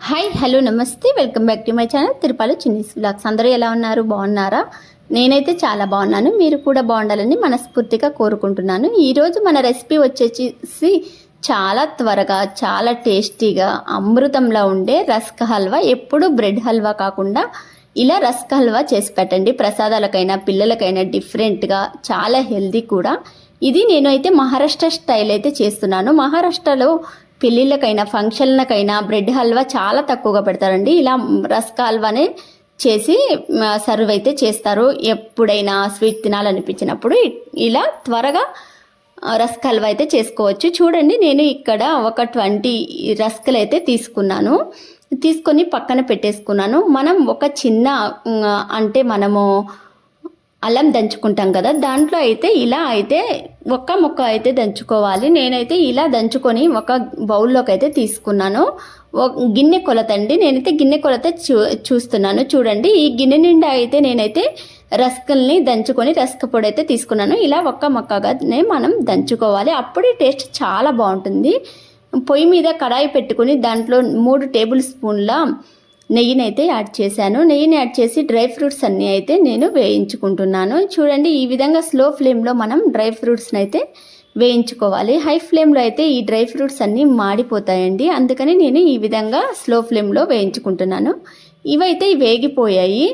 Hi hello నమస్తే. Welcome back to my channel Tirupati Chinni's blogs అందరూ ఎలా ఉన్నారు? బాగున్నారా? నేనైతే చాలా బాగున్నాను. మీరు కూడా బాగుండాలని మనస్ఫూర్తిగా కోరుకుంటున్నాను. ఈరోజు మన రెసిపీ వచ్చేసి చాలా త్వరగా చాలా టేస్టీగా అమృతంలా ఉండే రస్క్ హల్వా. ఎప్పుడు బ్రెడ్ హల్వా కాకుండా ఇలా రస్క్ హల్వా చేసి పెట్టండి. ప్రసాదాలకైనా పిల్లలకైనా డిఫరెంట్గా చాలా హెల్దీ కూడా. ఇది నేను అయితే మహారాష్ట్ర స్టైల్ అయితే చేస్తున్నాను. మహారాష్ట్రలో పెళ్ళిళ్ళకైనా ఫంక్షన్లకైనా బ్రెడ్ హల్వా చాలా తక్కువగా పెడతారండి. ఇలా రస్క్ హల్వానే చేసి సర్వ్ అయితే చేస్తారు. ఎప్పుడైనా స్వీట్ తినాలనిపించినప్పుడు ఇలా త్వరగా రస్క్ హల్వా అయితే చేసుకోవచ్చు. చూడండి నేను ఇక్కడ ఒక ట్వంటీ రస్కులు అయితే తీసుకున్నాను. తీసుకొని పక్కన పెట్టేసుకున్నాను. మనం ఒక చిన్న అంటే మనము అల్లం దంచుకుంటాం కదా దాంట్లో అయితే ఇలా అయితే ఒక్క ముక్క అయితే దంచుకోవాలి. నేనైతే ఇలా దంచుకొని ఒక బౌల్లోకి అయితే తీసుకున్నాను గిన్నె కొలత అండి. నేనైతే గిన్నె కొలత చూ చూస్తున్నాను. చూడండి ఈ గిన్నె నిండా అయితే నేనైతే రస్కుల్ని దంచుకొని రస్క పొడి అయితే తీసుకున్నాను. ఇలా ఒక్క మొక్కగానే మనం దంచుకోవాలి. అప్పుడే టేస్ట్ చాలా బాగుంటుంది. పొయ్యి మీద కడాయి పెట్టుకుని దాంట్లో మూడు టేబుల్ స్పూన్ల నెయ్యిని అయితే యాడ్ చేశాను. నెయ్యిని యాడ్ చేసి డ్రై ఫ్రూట్స్ అన్నీ అయితే నేను వేయించుకుంటున్నాను. చూడండి ఈ విధంగా స్లో ఫ్లేమ్లో మనం డ్రై ఫ్రూట్స్ని అయితే వేయించుకోవాలి. హై ఫ్లేమ్లో అయితే ఈ డ్రై ఫ్రూట్స్ అన్నీ మాడిపోతాయండి. అందుకని నేను ఈ విధంగా స్లో ఫ్లేమ్లో వేయించుకుంటున్నాను. ఇవైతే వేగిపోయాయి.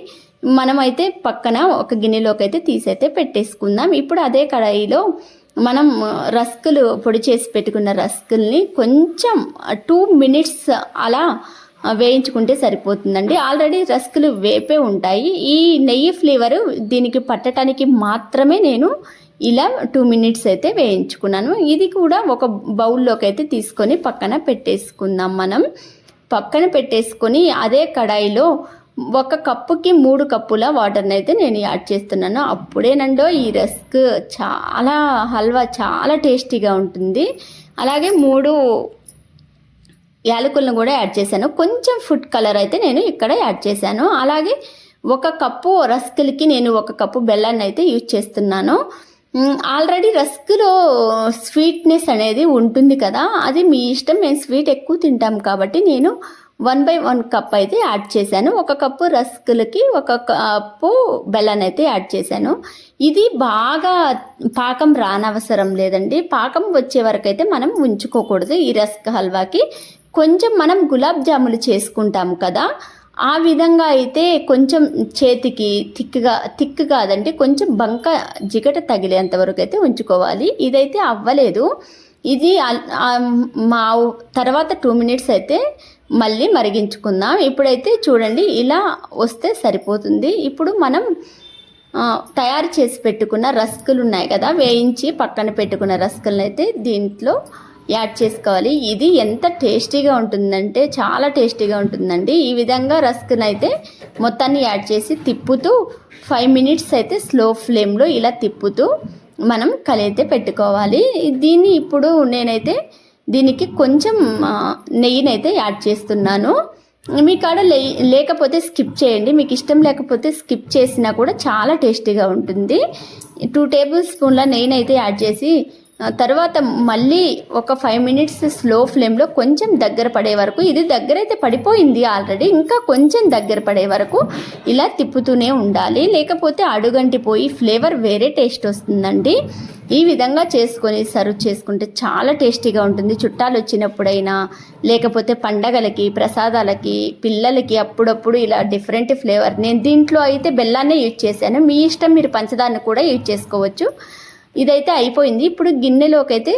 మనమైతే పక్కన ఒక గిన్నెలోకి అయితే తీసైతే పెట్టేసుకుందాం. ఇప్పుడు అదే కడాయిలో మనం రస్కులు పొడి చేసి పెట్టుకున్న రస్కుల్ని కొంచెం టూ మినిట్స్ అలా వేయించుకుంటే సరిపోతుందండి. ఆల్రెడీ రస్కులు వేపే ఉంటాయి. ఈ నెయ్యి ఫ్లేవరు దీనికి పట్టడానికి మాత్రమే నేను ఇలా టూ మినిట్స్ అయితే వేయించుకున్నాను. ఇది కూడా ఒక బౌల్లోకి అయితే తీసుకొని పక్కన పెట్టేసుకుందాం మనం. పక్కన పెట్టేసుకొని అదే కడాయిలో ఒక కప్పుకి మూడు కప్పుల వాటర్ని అయితే నేను యాడ్ చేస్తున్నాను. అప్పుడేనండో ఈ రస్క్ చాలా హల్వా చాలా టేస్టీగా ఉంటుంది. అలాగే మూడు యాలకులను కూడా యాడ్ చేశాను. కొంచెం ఫుడ్ కలర్ అయితే నేను ఇక్కడ యాడ్ చేశాను. అలాగే ఒక కప్పు రస్కులకి నేను ఒక కప్పు బెల్లాన్ని అయితే యూజ్ చేస్తున్నాను. ఆల్రెడీ రస్క్లో స్వీట్నెస్ అనేది ఉంటుంది కదా అది మీ ఇష్టం. మేము స్వీట్ ఎక్కువ తింటాం కాబట్టి నేను వన్ బై వన్ కప్ అయితే యాడ్ చేశాను. ఒక కప్పు రస్కులకి ఒక కప్పు బెల్లాన్ని అయితే యాడ్ చేశాను. ఇది బాగా పాకం రానవసరం లేదండి. పాకం వచ్చే వరకు అయితే మనం ఉంచుకోకూడదు ఈ రస్క్ హల్వాకి. కొంచెం మనం గులాబ్ జాములు చేసుకుంటాం కదా ఆ విధంగా అయితే కొంచెం చేతికి థిక్గా థిక్ కాదండి కొంచెం బంక జిగట తగిలేంత వరకు అయితే ఉంచుకోవాలి. ఇదైతే అవ్వలేదు. ఇది మా తర్వాత టూ మినిట్స్ అయితే మళ్ళీ మరిగించుకుందాం. ఇప్పుడైతే చూడండి ఇలా వస్తే సరిపోతుంది. ఇప్పుడు మనం తయారు చేసి పెట్టుకున్న రస్కులు ఉన్నాయి కదా వేయించి పక్కన పెట్టుకున్న రస్కులను అయితే దీంట్లో యాడ్ చేసుకోవాలి. ఇది ఎంత టేస్టీగా ఉంటుందంటే చాలా టేస్టీగా ఉంటుందండి. ఈ విధంగా రస్క్ని అయితే మొత్తాన్ని యాడ్ చేసి తిప్పుతూ ఫైవ్ మినిట్స్ అయితే స్లో ఫ్లేమ్లో ఇలా తిప్పుతూ మనం కలియితే పెట్టుకోవాలి. దీన్ని ఇప్పుడు నేనైతే దీనికి కొంచెం నెయ్యినైతే యాడ్ చేస్తున్నాను. మీ కాడ లే లేకపోతే స్కిప్ చేయండి. మీకు ఇష్టం లేకపోతే స్కిప్ చేసినా కూడా చాలా టేస్టీగా ఉంటుంది. టూ టేబుల్ స్పూన్ల నెయ్యిని అయితే యాడ్ చేసి తర్వాత మళ్ళీ ఒక ఫైవ్ మినిట్స్ స్లో ఫ్లేమ్లో కొంచెం దగ్గర పడే వరకు ఇది దగ్గర అయితే పడిపోయింది ఆల్రెడీ ఇంకా కొంచెం దగ్గర పడే వరకు ఇలా తిప్పుతూనే ఉండాలి. లేకపోతే అడుగంటిపోయి ఫ్లేవర్ వేరే టేస్ట్ వస్తుందండి. ఈ విధంగా చేసుకొని సర్వ్ చేసుకుంటే చాలా టేస్టీగా ఉంటుంది. చుట్టాలు వచ్చినప్పుడైనా లేకపోతే పండగలకి ప్రసాదాలకి పిల్లలకి అప్పుడప్పుడు ఇలా డిఫరెంట్ ఫ్లేవర్ నేను దీంట్లో అయితే బెల్లాన్నే యూజ్ చేశాను. మీ ఇష్టం మీరు పంచదారని కూడా యూజ్ చేసుకోవచ్చు. ఇదైతే అయిపోయింది. ఇప్పుడు గిన్నెలోకి అయితే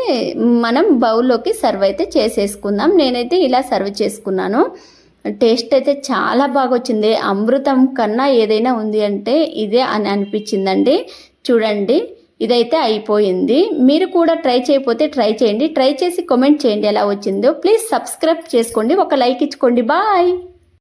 మనం బౌల్లోకి సర్వ్ అయితే చేసేసుకుందాం. నేనైతే ఇలా సర్వ్ చేసుకున్నాను. టేస్ట్ అయితే చాలా బాగా వచ్చింది అమృతం కన్నా ఏదైనా ఉంది అంటే ఇదే అని అనిపించిందండి. చూడండి ఇదైతే అయిపోయింది. మీరు కూడా ట్రై చేయకపోతే ట్రై చేయండి. ట్రై చేసి కామెంట్ చేయండి ఎలా వచ్చిందో. ప్లీజ్ సబ్స్క్రైబ్ చేసుకోండి. ఒక లైక్ ఇచ్చుకోండి. బాయ్!